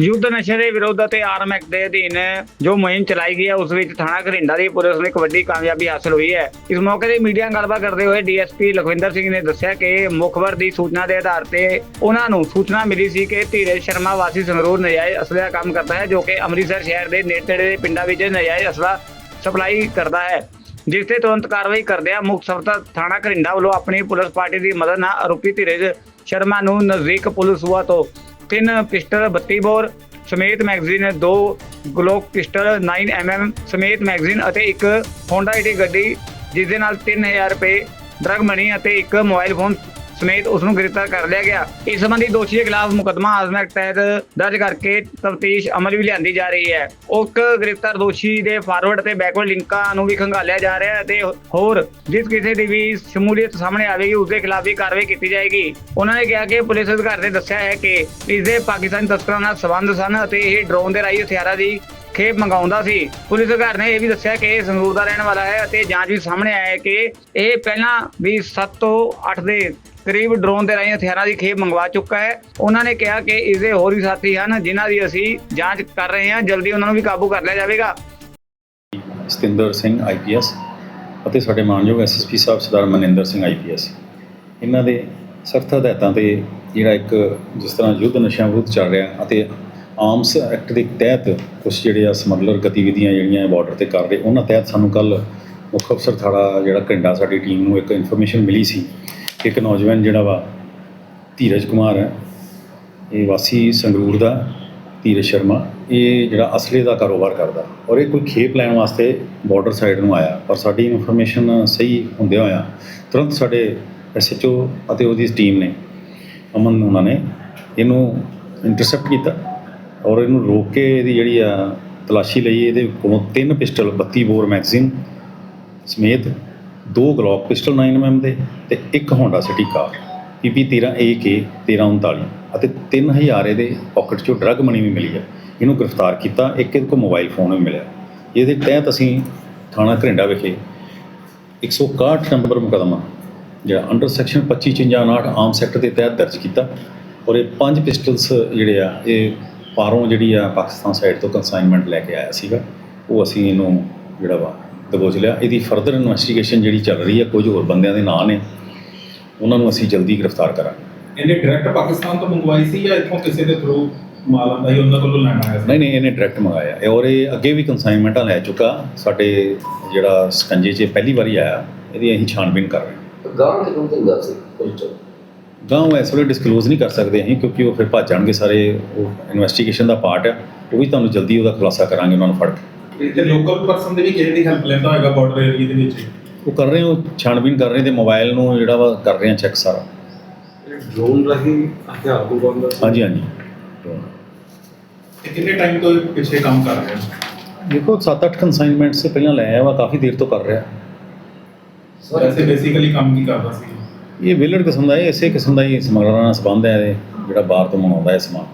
ਯੁੱਧ ਨਸ਼ੇ ਦੇ ਵਿਰੋਧ ਅਤੇ ਆਰਮ ਐਕਟ ਦੇ ਅਧੀਨ ਜੋ ਮੁਹਿੰਮ ਚਲਾਈ ਗਈ ਹੈ, ਉਸ ਵਿੱਚ ਥਾਣਾ ਘਰਿੰਡਾ ਦੀ ਪੁਲਿਸ ਨੂੰ ਇੱਕ ਵੱਡੀ ਕਾਮਯਾਬੀ ਹਾਸਲ ਹੋਈ ਹੈ। ਇਸ ਮੌਕੇ ਤੇ ਮੀਡੀਆ ਨਾਲ ਗੱਲਬਾਤ ਕਰਦੇ ਹੋਏ ਡੀਐਸਪੀ ਲਖਵਿੰਦਰ ਸਿੰਘ ਨੇ ਦੱਸਿਆ ਕਿ ਮੁਖਬਰ ਦੀ ਸੂਚਨਾ ਦੇ ਆਧਾਰ ਤੇ ਉਹਨਾਂ ਨੂੰ ਸੂਚਨਾ ਮਿਲੀ ਸੀ ਕਿ ਧੀਰਜ ਸ਼ਰਮਾ ਵਾਸੀ ਸੰਗਰੂਰ ਨਜਾਇਜ਼ ਅਸਲੇ ਦਾ ਕੰਮ ਕਰਦਾ ਹੈ, ਜੋ ਕਿ ਅੰਮ੍ਰਿਤਸਰ ਸ਼ਹਿਰ ਦੇ ਨੇੜੇ ਦੇ ਪਿੰਡਾਂ ਵਿੱਚ ਨਜਾਇਜ਼ ਅਸਲਾ ਸਪਲਾਈ ਕਰਦਾ ਹੈ। ਜਿਸ ਤੇ ਤੁਰੰਤ ਕਾਰਵਾਈ ਕਰਦਿਆਂ ਮੁੱਖ ਸਫਤਰ ਥਾਣਾ ਘਰਿੰਡਾ ਵੱਲੋਂ ਆਪਣੀ ਪੁਲਿਸ ਪਾਰਟੀ ਦੀ ਮਦਦ ਨਾਲ ਆਰੋਪੀ ਧੀਰਜ ਸ਼ਰਮਾ ਨੂੰ ਨਜ਼ਦੀਕ ਪੁਲਿਸ ਸੂਆ ਤੋਂ ਤਿੰਨ ਪਿਸਟਲ 32 ਬੋਰ ਸਮੇਤ ਮੈਗਜ਼ੀਨ, ਦੋ ਗਲੋਕ ਪਿਸਟਲ 9mm ਸਮੇਤ ਮੈਗਜ਼ੀਨ ਅਤੇ ਇੱਕ ਹੋਂਡਾ ਈਟੀ ਗੱਡੀ ਜਿਸ ਦੇ ਨਾਲ 3000 ਰੁਪਏ ਡਰਗ ਮਨੀ ਅਤੇ ਇੱਕ ਮੋਬਾਈਲ ਫੋਨ ਸਮੇਤ ਉਸ ਨੂੰ ਗ੍ਰਿਫਤਾਰ ਕਰ ਲਿਆ ਗਿਆ। ਇਸ ਸੰਬੰਧੀ ਦੋਸ਼ੀ ਦੇ ਖਿਲਾਫ ਮੁਕੱਦਮਾ ਆਜ਼ਮ ਐਕਟ ਤਹਿਤ ਦਰਜ ਕਰਕੇ ਤਫਤੀਸ਼ ਅਮਲ ਵੀ ਲਿਆਂਦੀ ਜਾ ਰਹੀ ਹੈ। ਉਕਤ ਗ੍ਰਿਫਤਾਰ ਦੋਸ਼ੀ ਦੇ ਫਾਰਵਰਡ ਤੇ ਬੈਕਵਰਡ ਲਿੰਕਾਂ ਨੂੰ ਵੀ ਖੰਗਾਲਿਆ ਜਾ ਰਿਹਾ ਹੈ ਤੇ ਹੋਰ ਜਿਸ ਕਿਸੇ ਦੀ ਵੀ ਸ਼ਮੂਲੀਅਤ ਸਾਹਮਣੇ ਆਵੇਗੀ ਉਸ ਦੇ ਖਿਲਾਫ ਵੀ ਕਾਰਵਾਈ ਕੀਤੀ ਜਾਏਗੀ। ਉਹਨਾਂ ਨੇ ਕਿਹਾ ਕਿ ਪੁਲਿਸ ਅਧਿਕਾਰੀ ਨੇ ਦੱਸਿਆ ਹੈ ਕਿ ਇਸ ਦੇ ਪਾਕਿਸਤਾਨੀ ਤਸਕਰਾਂ ਨਾਲ ਸੰਬੰਧ ਸਨ ਅਤੇ ਇਹ ਡਰੋਨ ਦੇ ਰਾਹੀਂ ਹਥਿਆਰਾਂ ਦੀ ਖੇਪ ਮੰਗਾਉਂਦਾ ਸੀ। ਪੁਲਿਸ ਅਧਿਕਾਰੀ ਨੇ ਇਹ ਵੀ ਦੱਸਿਆ ਕਿ ਇਹ ਸੰਗਰੂਰ ਦਾ ਰਹਿਣ ਵਾਲਾ ਹੈ ਅਤੇ ਜਾਂਚ ਵਿੱਚ ਸਾਹਮਣੇ ਆਇਆ ਹੈ ਕਿ ਇਹ ਪਹਿਲਾਂ ਵੀ 7 ਤੋਂ 8 ਦੇ ਕਰੀਬ ਡਰੋਨ ਦੇ ਰਾਹੀਂ ਹਥਿਆਰਾਂ ਦੀ ਖੇਪ ਮੰਗਵਾ ਚੁੱਕਾ ਹੈ। ਉਹਨਾਂ ਨੇ ਕਿਹਾ ਕਿ ਇਸ ਦੇ ਹੋਰ ਵੀ ਸਾਥੀ ਹਨ, ਜਿਨ੍ਹਾਂ ਦੀ ਅਸੀਂ ਜਾਂਚ ਕਰ ਰਹੇ ਹਾਂ। ਜਲਦੀ ਉਹਨਾਂ ਨੂੰ ਵੀ ਕਾਬੂ ਕਰ ਲਿਆ ਜਾਵੇਗਾ। ਸਤਿੰਦਰ ਸਿੰਘ ਆਈਪੀਐਸ ਅਤੇ ਸਾਡੇ ਮਾਨਯੋਗ ਐਸਐਸਪੀ ਸਾਹਿਬ ਸਰਦਾਰ ਮਨਿੰਦਰ ਸਿੰਘ ਆਈਪੀਐਸ ਇਹਨਾਂ ਦੇ ਸਖਤ ਹਦਾਇਤਾਂ ਤੇ ਜਿਹੜਾ ਇੱਕ ਜਿਸ ਤਰ੍ਹਾਂ ਯੁੱਧ ਨਸ਼ਿਆਂ ਵਿਰੁੱਧ ਚੱਲ ਰਿਹਾ ਅਤੇ ਆਰਮਸ ਐਕਟ ਦੇ ਤਹਿਤ ਕੁਝ ਜਿਹੜੇ ਆ ਸਮਗਲਰ ਗਤੀਵਿਧੀਆਂ ਜਿਹੜੀਆਂ ਬਾਰਡਰ ਤੇ ਕਰ ਰਹੇ, ਉਹਨਾਂ ਤਹਿਤ ਸਾਨੂੰ ਕੱਲ ਮੁੱਖ ਅਫਸਰ ਥਾੜਾ ਜਿਹੜਾ ਘੰਟਾ ਸਾਡੀ ਟੀਮ ਨੂੰ ਇੱਕ ਇਨਫੋਰਮੇਸ਼ਨ ਮਿਲੀ ਸੀ ਕਿ ਇੱਕ ਨੌਜਵਾਨ ਜਿਹੜਾ ਵਾ ਧੀਰਜ ਕੁਮਾਰ ਹੈ, ਇਹ ਵਾਸੀ ਸੰਗਰੂਰ ਦਾ, ਧੀਰਜ ਸ਼ਰਮਾ, ਇਹ ਜਿਹੜਾ ਅਸਲੇ ਦਾ ਕਾਰੋਬਾਰ ਕਰਦਾ ਔਰ ਇਹ ਕੋਈ ਖੇਪ ਲੈਣ ਵਾਸਤੇ ਬਾਰਡਰ ਸਾਈਡ ਨੂੰ ਆਇਆ ਪਰ ਸਾਡੀ ਇਨਫੋਰਮੇਸ਼ਨ ਸਹੀ ਹੁੰਦਿਆਂ ਹੋਇਆ ਤੁਰੰਤ ਸਾਡੇ ਐਸਐਚਓ ਅਤੇ ਉਹਦੀ ਟੀਮ ਨੇ ਅਮਨ ਉਹਨਾਂ ਨੇ ਇਹਨੂੰ ਇੰਟਰਸੈਪਟ ਕੀਤਾ। ਔਰ ਇਹਨੂੰ ਰੋਕ ਕੇ ਇਹਦੀ ਜਿਹੜੀ ਆ ਤਲਾਸ਼ੀ ਲਈ ਇਹਦੇ ਕੋਲੋਂ ਤਿੰਨ ਪਿਸਟਲ 32 ਬੋਰ ਮੈਗਜ਼ੀਨ ਸਮੇਤ ਦੋ ਗਲੌਕ ਪਿਸਟਲ 9mm ਦੇ ਤੇ ਇੱਕ Honda City car P 13 AK 1339 ਅਤੇ 3000 ਇਹਦੇ ਪਾਕਟ ਚੋਂ ਡਰੱਗ ਮਨੀ ਵੀ ਮਿਲੀ ਹੈ ਇਹਨੂੰ ਗ੍ਰਿਫਤਾਰ ਕੀਤਾ, ਇੱਕ ਇਹਦੇ ਕੋਲ ਮੋਬਾਈਲ ਫੋਨ ਵੀ ਮਿਲਿਆ। ਇਹਦੇ ਤਹਿਤ ਅਸੀਂ ਥਾਣਾ ਘਰਿੰਡਾ ਵਿਖੇ 161 ਨੰਬਰ ਮੁਕੱਦਮਾ, ਜਿਹੜਾ ਅੰਡਰ ਸੈਕਸ਼ਨ 2559 ਆਮ ਸੈਕਟਰ ਦੇ ਤਹਿਤ ਦਰਜ ਕੀਤਾ ਔਰ ਇਹ ਪੰਜ ਪਿਸਟਲਸ ਜਿਹੜੇ ਆ, ਇਹ ਪਾਰੋਂ ਜਿਹੜੀ ਆ ਪਾਕਿਸਤਾਨ ਸਾਈਡ ਤੋਂ ਕੰਸਾਈਨਮੈਂਟ ਲੈ ਕੇ ਆਇਆ ਸੀਗਾ ਉਹ ਅਸੀਂ ਇਹਨੂੰ ਜਿਹੜਾ ਵਾ ਦਬੋਚ ਲਿਆ। ਇਹਦੀ ਫਰਦਰ ਇਨਵੈਸਟੀਗੇਸ਼ਨ ਜਿਹੜੀ ਚੱਲ ਰਹੀ ਹੈ ਕੁਝ ਹੋਰ ਬੰਦਿਆਂ ਦੇ ਨਾਂ ਨੇ ਉਹਨਾਂ ਨੂੰ ਅਸੀਂ ਜਲਦੀ ਗ੍ਰਿਫਤਾਰ ਕਰਾਂਗੇ। ਇਹਨੇ ਡਾਇਰੈਕਟ ਪਾਕਿਸਤਾਨ ਤੋਂ ਮੰਗਵਾਈ ਸੀ ਜਾਂ ਇੱਥੋਂ ਕਿਸੇ ਦੇ ਥਰੂ ਮਾਲ ਆਉਂਦਾ ਉਹਨਾਂ ਕੋਲੋਂ ਲੈਣਾ ਆਇਆ ਸੀ? ਨਹੀਂ ਨਹੀਂ ਇਹਨੇ ਡਾਇਰੈਕਟ ਮੰਗਾਇਆ। ਔਰ ਇਹ ਅੱਗੇ ਵੀ ਕੰਸਾਈਨਮੈਂਟਾਂ ਲੈ ਚੁੱਕਾ। ਸਾਡੇ ਜਿਹੜਾ ਸਕੰਜੇ 'ਚ ਪਹਿਲੀ ਵਾਰੀ ਆਇਆ ਇਹਦੀ ਅਸੀਂ ਛਾਣਬੀਨ ਕਰ ਰਹੇ ਹਾਂ। ਗਾਂ ਕਿਦੋਂ ਦਿੰਦਾ ਸੀ ਪਿਸਟਲ ਗਾਂ ਉਹ ਇਸ ਵੇਲੇ ਡਿਸਕਲੋਜ਼ ਨਹੀਂ ਕਰ ਸਕਦੇ ਅਸੀਂ ਕਿਉਂਕਿ ਉਹ ਫਿਰ ਭੱਜ ਜਾਣਗੇ ਸਾਰੇ ਉਹ ਇਨਵੈਸਟੀਗੇਸ਼ਨ ਦਾ ਪਾਰਟ ਹੈ ਉਹ ਵੀ ਤੁਹਾਨੂੰ ਜਲਦੀ ਉਹਦਾ ਖੁਲਾਸਾ ਕਰਾਂਗੇ ਉਹਨਾਂ ਨੂੰ ਫੜ ਕੇ। ਤੇ ਲੋਕਲ ਪਰਸਨ ਦੇ ਵੀ ਕਿਸੇ ਦੀ ਹੈਲਪ ਲੈਂਦਾ ਹੋਏਗਾ ਬਾਰਡਰ ਏਰੀਆ ਦੇ ਵਿੱਚ? ਉਹ ਕਰ ਰਹੇ ਹੋ ਛਾਣਬੀਨ ਕਰ ਰਹੇ ਤੇ ਮੋਬਾਈਲ ਨੂੰ ਜਿਹੜਾ ਵਾ ਕਰ ਰਹੇ ਆ ਚੈੱਕ ਸਾਰਾ। ਡਰੋਨ ਰਹੀ ਹਥਿਆਰ ਮੰਗਵਾਉਂਦਾ ਸੀ ਹਾਂਜੀ ਹਾਂਜੀ। ਕਿੰਨੇ ਟਾਈਮ ਤੋਂ ਪਿੱਛੇ ਕੰਮ ਕਰ ਰਹੇ ਹੋ? ਦੇਖੋ 7-8 ਕੰਸਾਈਨਮੈਂਟ ਸੇ ਪਹਿਲਾਂ ਲੈ ਆਇਆ ਵਾ ਕਾਫੀ ਦੇਰ ਤੋਂ ਕਰ ਰਿਹਾ। ਵੈਸੇ ਬੇਸਿਕਲੀ ਕੰਮ ਕੀ ਕਰਦਾ ਸੀ? ਇਹ ਵਿਲੜ ਕਿਸਮ ਦਾ ਇਹ, ਇਸੇ ਕਿਸਮ ਦਾ ਹੀ ਸਮਗਲਰਾਂ ਨਾਲ ਸੰਬੰਧ ਹੈ ਜਿਹੜਾ ਬਾਹਰ ਤੋਂ ਮੰਗਾਉਂਦਾ ਹੈ ਸਮਾਨ